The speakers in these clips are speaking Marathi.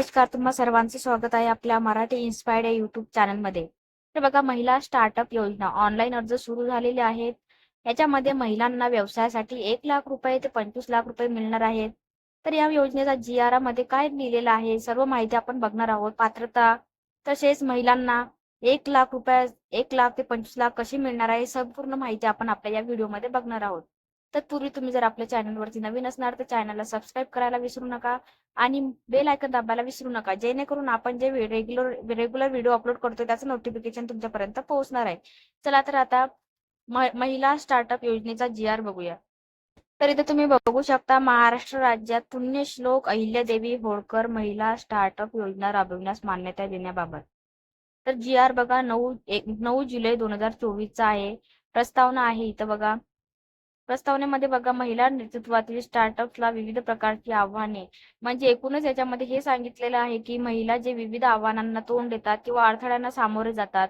नमस्कार तुम्हा सर्वांचं स्वागत आहे आपल्या मराठी इन्स्पायर्ड या युट्यूब चॅनलमध्ये तर बघा महिला स्टार्टअप योजना ऑनलाईन अर्ज सुरू झालेले आहेत. याच्यामध्ये महिलांना व्यवसायासाठी एक लाख रुपये ते पंचवीस लाख रुपये मिळणार आहेत. तर या योजनेचा जी आरमध्ये काय लिहिलेलं आहे? सर्व माहिती आपण बघणार आहोत. पात्रता तसेच महिलांना एक लाख रुपये एक लाख ते पंचवीस लाख कशी मिळणार आहे? संपूर्ण माहिती आपण आपल्या या व्हिडिओमध्ये बघणार आहोत. तत्पूर्वी तुम्ही जर आपल्या चॅनलवरती नवीन असणार तर चॅनलला सबस्क्राईब करायला विसरू नका आणि बेल आयकन दाबायला विसरू नका. जेणेकरून आपण जे रेग्युलर रेग्युलर व्हिडिओ अपलोड करतो त्याचं नोटिफिकेशन तुमच्यापर्यंत पोहोचणार आहे. चला तर आता महिला स्टार्टअप योजनेचा जी आर बघूया. तर इथे तुम्ही बघू शकता महाराष्ट्र राज्यात पुण्यश्लोक अहिल्यादेवी होळकर महिला स्टार्टअप योजना राबविण्यास मान्यता देण्याबाबत. तर जी आर बघा नऊ नऊ जुलै दोन हजार चोवीसचा आहे. प्रस्तावना आहे इथं बघा. प्रस्तावनेमध्ये बघा महिला नेतृत्वातील स्टार्टअप्सला विविध प्रकारची आव्हाने. म्हणजे एकूणच याच्यामध्ये हे सांगितलेलं आहे की महिला जे विविध आव्हानांना तोंड देतात किंवा अडथळ्यांना सामोरे जातात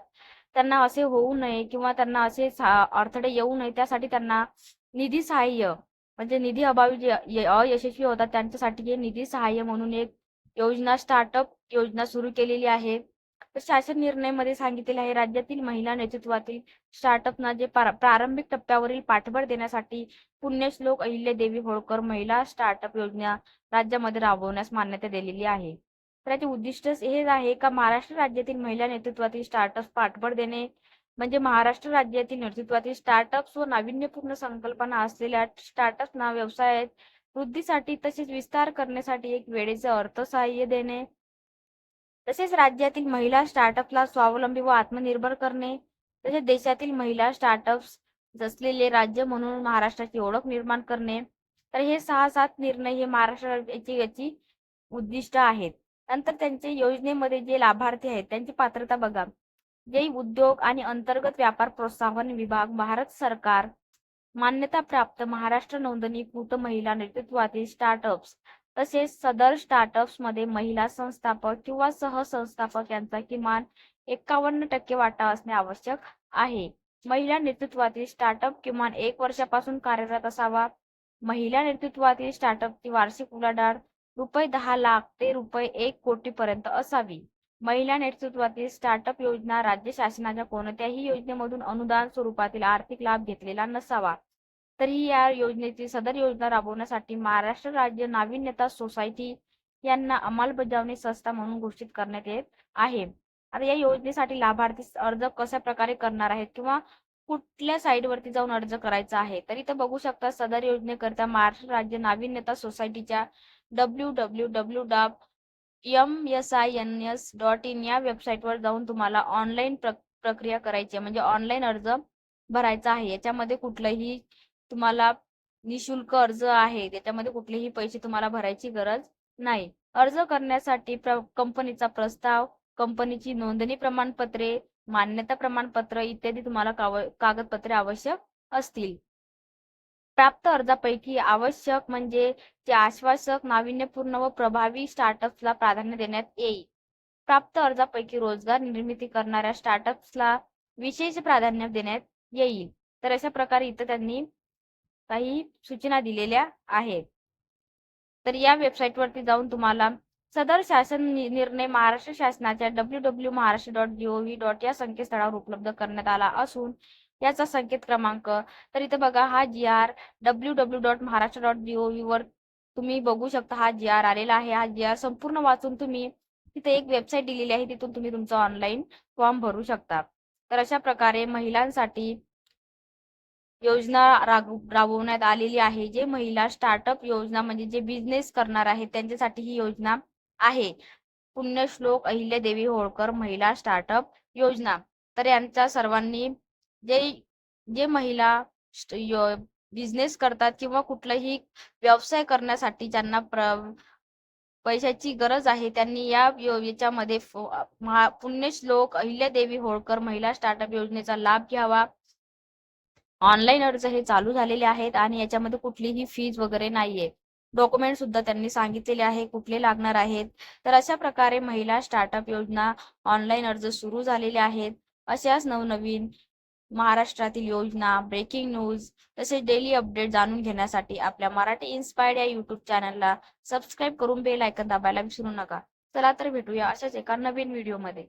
त्यांना असे होऊ नये किंवा त्यांना असे सा- अडथळे येऊ नये त्यासाठी त्यांना निधी सहाय्य म्हणजे निधी अभावी जे अयशस्वी होतात त्यांच्यासाठी हे निधी सहाय्य म्हणून एक योजना स्टार्टअप योजना सुरू केलेली आहे. तर शासन निर्णयामध्ये सांगितलेले आहे राज्यातील महिला नेतृत्वातील स्टार्टअपना जे प्रारंभिक टप्प्यावरील पाठबळ देण्यासाठी पुण्यश्लोक अहिल्यादेवी होळकर महिला स्टार्टअप योजना राज्यामध्ये राबवण्यास मान्यता दिलेली आहे. तर याचे उद्दिष्ट हे आहे का महाराष्ट्र राज्यातील महिला नेतृत्वातील स्टार्टअप पाठबळ देणे? म्हणजे महाराष्ट्र राज्यातील नेतृत्वातील स्टार्टअप्स व नाविन्यपूर्ण संकल्पना असलेल्या स्टार्टअप्सना व्यवसायात वृद्धीसाठी तसेच विस्तार करण्यासाठी एक वेळेचे अर्थसहाय्य देणे? तसेच राज्यातील महिला स्टार्टअपला स्वावलंबी व आत्मनिर्भर करणे तसेच देशातील महिला स्टार्टअप्स जसलेले राज्य म्हणून महाराष्ट्राची ओळख निर्माण करणे तर हे सहा सात निर्णय हे महाराष्ट्र राज्याची याची उद्दिष्ट आहेत. नंतर त्यांच्या योजनेमध्ये जे लाभार्थी आहेत त्यांची पात्रता बघा. जे उद्योग आणि अंतर्गत व्यापार प्रोत्साहन विभाग भारत सरकार मान्यता प्राप्त महाराष्ट्र नोंदणीकृत महिला नेतृत्वातील स्टार्टअप्स तसेच सदर स्टार्टअप्समध्ये महिला संस्थापक किंवा सहसंस्थापक यांचा किमान एकावन्न टक्के वाटा असणे आवश्यक आहे. महिला नेतृत्वातील स्टार्टअप किमान एक वर्षापासून कार्यरत असावा. महिला नेतृत्वातील स्टार्टअपची वार्षिक उलाढाल रुपये दहा लाख ते रुपये एक कोटी पर्यंत असावी. महिला नेतृत्वातील स्टार्टअप योजना राज्य शासनाच्या कोणत्याही योजनेमधून अनुदान स्वरूपातील आर्थिक लाभ घेतलेला नसावा. तरीही या योजनेची सदर योजना राबवण्यासाठी महाराष्ट्र राज्य नाविन्यता सोसायटी यांना अंमलबजावणी संस्था म्हणून घोषित करण्यात येत आहे. आता या योजनेसाठी लाभार्थी अर्ज कशा प्रकारे करणार आहेत किंवा कुठल्या साईडवरती जाऊन अर्ज करायचा आहे? तर इथं बघू शकता सदर योजनेकरता महाराष्ट्र राज्य नाविन्यता सोसायटीच्या W W W dot M S I N S dot in या वेबसाईटवर जाऊन तुम्हाला ऑनलाईन प्रक्रिया करायची आहे. म्हणजे ऑनलाईन अर्ज भरायचा आहे. याच्यामध्ये कुठलंही तुम्हाला निशुल्क अर्ज आहे त्याच्यामध्ये कुठलेही पैसे तुम्हाला भरायची गरज नाही. अर्ज करण्यासाठी कंपनीचा प्रस्ताव कंपनीची नोंदणी प्रमाणपत्रे मान्यता प्रमाणपत्र इत्यादी तुम्हाला कागदपत्रे आवश्यक असतील. प्राप्त अर्जापैकी आवश्यक म्हणजे ते आश्वासक नाविन्यपूर्ण व प्रभावी स्टार्टअप्सला प्राधान्य देण्यात येईल. प्राप्त अर्जापैकी रोजगार निर्मिती करणाऱ्या स्टार्टअप्सला विशेष प्राधान्य देण्यात येईल. तर अशा प्रकारे इथं त्यांनी काही सूचना दिलेल्या आहेत. तर या वेबसाईट वरती जाऊन तुम्हाला सदर शासन निर्णय महाराष्ट्र शासनाच्या W W Maharashtra dot gov dot या संकेतस्थळावर उपलब्ध करण्यात आला असून याचा संकेत क्रमांक तर इथे बघा हा G R W W dot Maharashtra dot gov वर तुम्ही बघू शकता हा जी आर आलेला आहे. हा जी आर संपूर्ण वाचून तुम्ही तिथे एक वेबसाईट दिलेली आहे तिथून तुम्ही तुमचा ऑनलाईन फॉर्म भरू शकता. तर अशा प्रकारे महिलांसाठी योजना राबवण्यात आलेली आहे. जे महिला स्टार्टअप योजना म्हणजे जे बिझनेस करणार आहेत त्यांच्यासाठी ही योजना आहे. पुण्यश्लोक अहिल्यादेवी होळकर महिला स्टार्टअप योजना. तर यांचा सर्वांनी जे जे महिला बिझनेस करतात किंवा कुठलाही व्यवसाय करण्यासाठी ज्यांना प्र पैशाची गरज आहे त्यांनी या याच्यामध्ये फ- महा- पुण्यश्लोक अहिल्यादेवी होळकर महिला स्टार्टअप योजनेचा लाभ घ्यावा. ऑनलाईन अर्ज हे चालू झालेले आहेत आणि याच्यामध्ये कुठलीही फीज वगैरे नाहीये. डॉक्युमेंट सुद्धा त्यांनी सांगितलेले आहे कुठले लागणार आहेत. तर अशा प्रकारे महिला स्टार्टअप योजना ऑनलाईन अर्ज सुरू झालेले आहेत. अशाच नवनवीन महाराष्ट्रातील योजना ब्रेकिंग न्यूज तसेच डेली अपडेट जाणून घेण्यासाठी आपल्या मराठी इन्स्पायर्ड या युट्यूब चॅनलला सबस्क्राईब करून बेल आयकन दाबायला विसरू नका. चला तर भेटूया अशाच एका नवीन व्हिडिओमध्ये